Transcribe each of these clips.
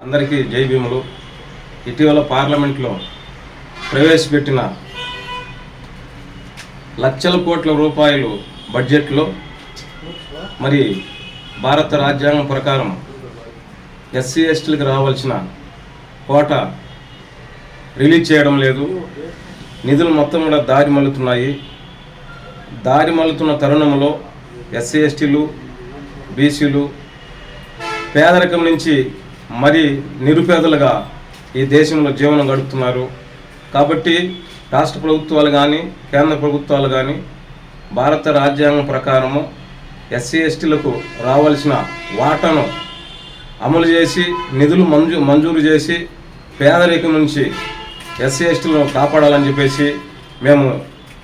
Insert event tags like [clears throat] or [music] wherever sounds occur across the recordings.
అందరికీ జై భీములు. ఇటీవల పార్లమెంట్లో ప్రవేశపెట్టిన లక్షల కోట్ల రూపాయలు బడ్జెట్లో మరి భారత రాజ్యాంగం ప్రకారం ఎస్సీ ఎస్టీలకు రావాల్సిన కోట రిలీజ్ చేయడం లేదు. నిధులు మొత్తం కూడా దారి మళ్ళుతున్నాయి. దారి మళ్ళుతున్న తరుణంలో ఎస్సీ ఎస్టీలు బీసీలు పేదరికం నుంచి మరి నిరుపేదలుగా ఈ దేశంలో జీవనం గడుపుతున్నారు. కాబట్టి రాష్ట్ర ప్రభుత్వాలు కానీ కేంద్ర ప్రభుత్వాలు కానీ భారత రాజ్యాంగం ప్రకారము ఎస్సీ ఎస్టీలకు రావాల్సిన వాటాను అమలు చేసి నిధులు మంజూ మంజూరు చేసి పేదరికం నుంచి ఎస్సీ ఎస్టీలను కాపాడాలని చెప్పేసి మేము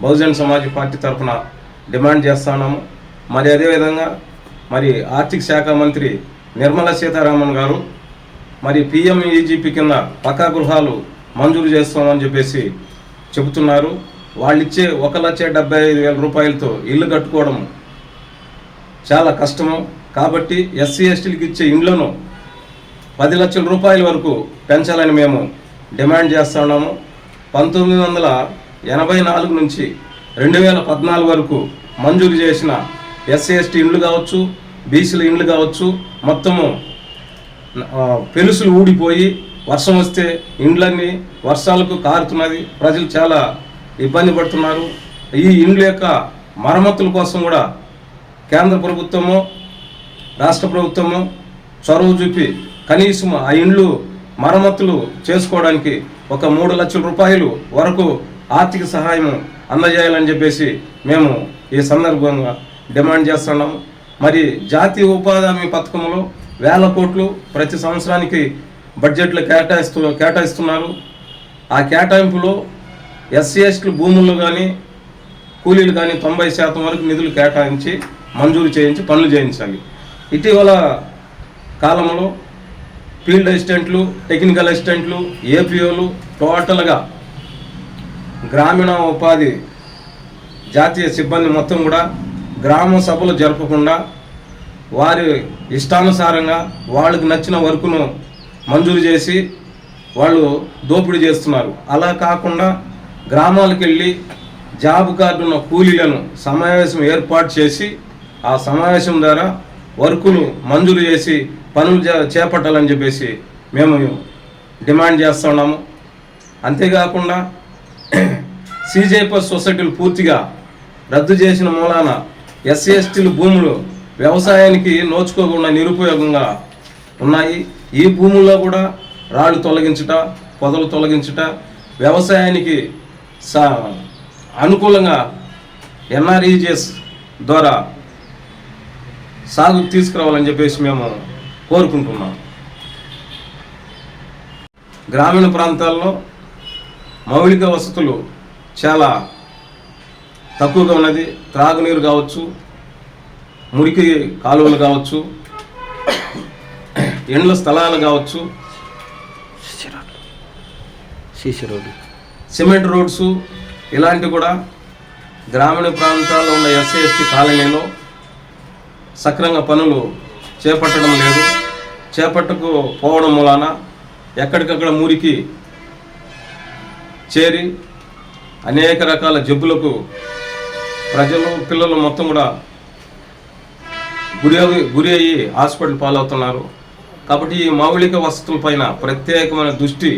బహుజన్ సమాజ్ పార్టీ తరఫున డిమాండ్ చేస్తున్నాము మరి అదేవిధంగా మరి ఆర్థిక శాఖ మంత్రి నిర్మలా సీతారామన్ గారు మరి పిఎంఈజీపీ కింద పక్కా గృహాలు మంజూరు చేస్తామని చెప్పేసి చెబుతున్నారు. వాళ్ళు ఇచ్చే ఒక లక్ష డెబ్బై ఐదు వేల రూపాయలతో ఇల్లు కట్టుకోవడం చాలా కష్టము. కాబట్టి ఎస్సీ ఎస్టీలకు ఇచ్చే ఇండ్లను పది లక్షల రూపాయల వరకు పెంచాలని మేము డిమాండ్ చేస్తున్నాము పంతొమ్మిది వందల ఎనభై నాలుగు నుంచి రెండు వేల పద్నాలుగు వరకు మంజూరు చేసిన ఎస్సీ ఎస్టీ ఇండ్లు కావచ్చు బీసీల ఇండ్లు కావచ్చు మొత్తము పెనుసులు పెలుసులు ఊడిపోయి వర్షం వస్తే ఇండ్లన్నీ వర్షాలకు కారుతున్నది. ప్రజలు చాలా ఇబ్బంది పడుతున్నారు. ఈ ఇండ్ల యొక్క మరమ్మతుల కోసం కూడా కేంద్ర ప్రభుత్వము రాష్ట్ర ప్రభుత్వము చొరవ చూపి కనీసం ఆ ఇండ్లు మరమ్మతులు చేసుకోవడానికి ఒక మూడు లక్షల రూపాయలు వరకు ఆర్థిక సహాయం అందజేయాలని చెప్పేసి మేము ఈ సందర్భంగా డిమాండ్ చేస్తున్నాము. మరి జాతీయ ఉపాధి హామీ పథకంలో వేల కోట్లు ప్రతి సంవత్సరానికి బడ్జెట్లో కేటాయిస్తూ కేటాయిస్తున్నారు. ఆ కేటాయింపులో ఎస్సీ ఎస్టీ భూముల్లో కానీ కూలీలు కానీ తొంభై శాతం వరకు నిధులు కేటాయించి మంజూరు చేయించి పనులు చేయించాలి. ఇటీవల కాలంలో ఫీల్డ్ అసిస్టెంట్లు టెక్నికల్ అసిస్టెంట్లు ఏపీఓలు టోటల్గా గ్రామీణ ఉపాధి జాతీయ సిబ్బంది మొత్తం కూడా గ్రామ సభలు జరపకుండా వారి ఇష్టానుసారంగా వాళ్ళకి నచ్చిన వర్కును మంజూరు చేసి వాళ్ళు దోపిడీ చేస్తున్నారు. అలా కాకుండా గ్రామాలకు వెళ్ళి జాబ్ కార్డు ఉన్న కూలీలను సమావేశం ఏర్పాటు చేసి ఆ సమావేశం ద్వారా వర్కులు మంజూరు చేసి పనులు చే- చేపట్టాలని చెప్పేసి మేము డిమాండ్ చేస్తున్నాము అంతేకాకుండా [clears throat] సిజేపస్ సొసైటీలు పూర్తిగా రద్దు చేసిన మూలాన ఎస్సీ ఎస్టీలు భూములు వ్యవసాయానికి నోచుకోకుండా నిరుపయోగంగా ఉన్నాయి. ఈ భూముల్లో కూడా రాళ్ళు తొలగించుట పొదలు తొలగించుట వ్యవసాయానికి సా అనుకూలంగా ఎన్ఆర్ఈజిఎస్ ద్వారా సాగు తీసుకురావాలని చెప్పేసి మేము కోరుకుంటున్నాం. గ్రామీణ ప్రాంతాల్లో మౌలిక వసతులు చాలా తక్కువగా ఉన్నది. త్రాగునీరు కావచ్చు మురికి కాలువలు కావచ్చు ఎండ్ల స్థలాలు కావచ్చు సీసీ రోడ్డు. సిమెంట్ రోడ్స్ ఇలాంటివి కూడా గ్రామీణ ప్రాంతాల్లో ఉన్న ఎస్సీ ఎస్టీ కాలనీలో సక్రంగా పనులు చేపట్టడం లేదు. చేపట్టకు పోవడం మూలాన ఎక్కడికక్కడ మురికి చేరి అనేక రకాల జబ్బులకు ప్రజలు పిల్లలు మొత్తం కూడా గురి గురి అయ్యి హాస్పిటల్ పాలవుతున్నారు. కాబట్టి ఈ మౌలిక వసతులపైన ప్రత్యేకమైన దృష్టి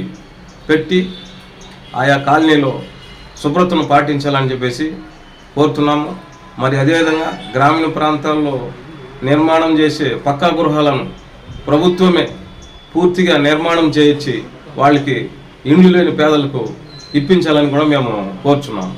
పెట్టి ఆయా కాలనీలో శుభ్రతను పాటించాలని చెప్పేసి కోరుతున్నాము. మరి అదేవిధంగా గ్రామీణ ప్రాంతాల్లో నిర్మాణం చేసే పక్కా గృహాలను ప్రభుత్వమే పూర్తిగా నిర్మాణం చేయించి వాళ్ళకి ఇండ్లు లేని పేదలకు ఇప్పించాలని కూడా మేము కోరుచున్నాము.